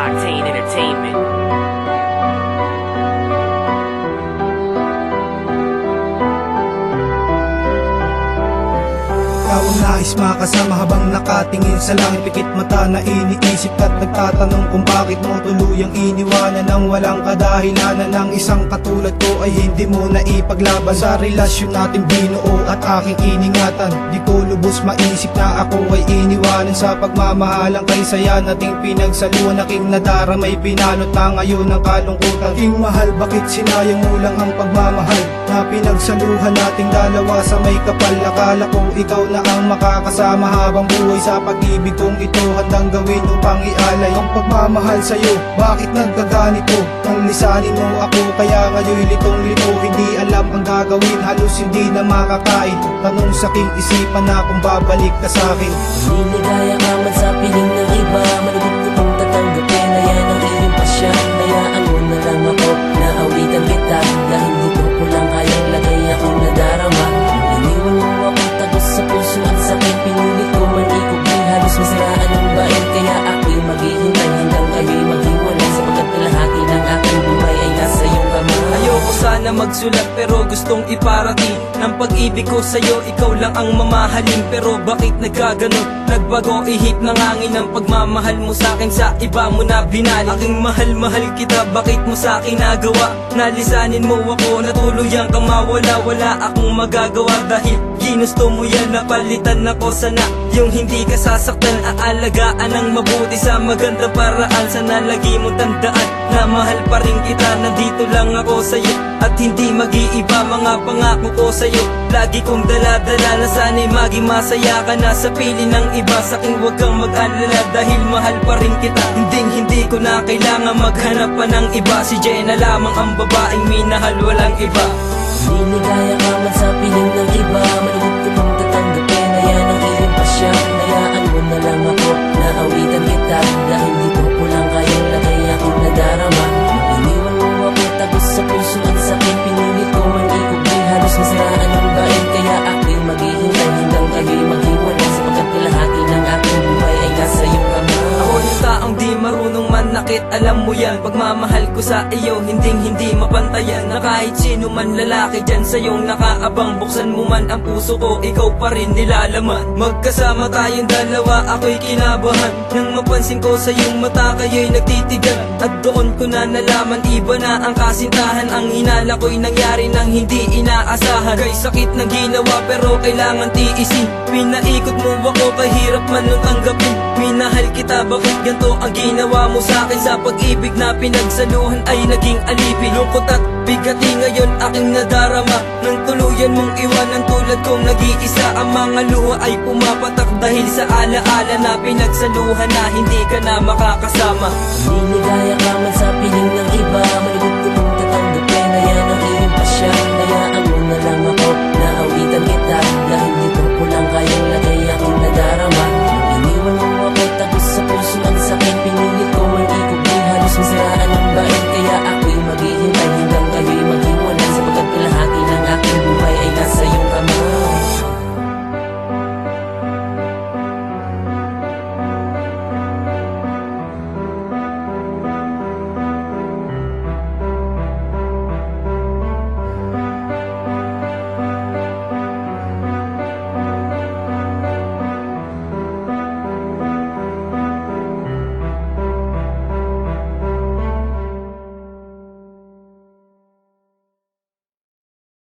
Octane Entertainment. Nais makasama habang nakatingin sa langit. Pikit mata na iniisip at nagtatanong kung bakit mo tuluyang iniwanan Nang walang kadahilanan. Ng isang katulad ko ay hindi mo na ipaglaban Sa relasyon natin binuo at aking iningatan. Di ko lubos maisip na ako ay iniwanan Sa pagmamahalang kay saya nating pinagsaluan Aking nadaramay pinalot na ngayon ng kalungkutan. King mahal bakit sinayang mo lang ang pagmamahal Na pinagsaluhan nating dalawa sa may kapal. Akala ko ikaw na ang makakasama habang buhay Sa pag-ibig kong ito. Handang gawin upang ialay Ang pagmamahal sa'yo, bakit nagkaganito? Nang lisanin mo ako kaya ngayon litong lito. Hindi alam ang gagawin, halos hindi na makakain. Tanong sa king isipan na kung babalik ka sa'kin. Niligaya ka man sa piling ng iba. Malugod Sana magsulat pero gustong iparating Ng pag-ibig ko sa'yo, ikaw lang ang mamahalin Pero bakit nagkaganon? Nagbago ihip ng hangin Ang pagmamahal mo sa'kin sa iba mo na binali Aking mahal-mahal kita, bakit mo sa'kin nagawa? Nalisanin mo ako, natuluyang kang mawala Wala akong magagawa dahil ginusto mo yan Napalitan ako sana Yung hindi ka sasaktan, aalagaan ng mabuti Sa magandang paraan, sana lagi mo tandaan Na mahal pa rin kita, nandito lang ako sa'yo. At hindi mag-iiba mga pangako ko sa'yo. Lagi kong dala-dala na sana'y maging masaya ka na Sa pili ng iba, sa'king huwag kang mag-alala Dahil mahal pa rin kita. Hindi hindi ko na kailangan maghanap pa ng iba. Si Jenna lamang ang babaeng minahal, walang iba Niligaya ka man sa piling ng iba Malugod ko pang tatanggapin ang iyong pasya na lang ako na awitan kita dito ko lang kayang lagay akong nadarama manakit Alam mo yan, pagmamahal ko sa iyo Hinding hindi mapantayan Na kahit sino man lalaki dyan sa iyong nakaabang Buksan mo man ang puso ko, ikaw pa rin nilalaman. Magkasama tayong dalawa, ako'y kinabahan. Nang mapansin ko sa iyong mata, kayo'y nagtitigan. At doon ko na nalaman, iba na ang kasintahan. Ang hinala ko'y nangyari nang hindi inaasahan. Kay sakit na ginawa pero kailangan tiisin. Pinaikot mo ako, kahirap man nung tanggapin Minahal kita, bakit ganito ang ginawa mo sa akin Sa pag-ibig na pinagsaluhan ay naging alipin. Lungkot at bigati ngayon aking nadarama. Nang tuluyan mong iwanan tulad kong nag-iisa Ang mga luha ay pumapatak. Dahil sa alaala na pinagsaluhan na hindi ka na makakasama. Niligaya ka man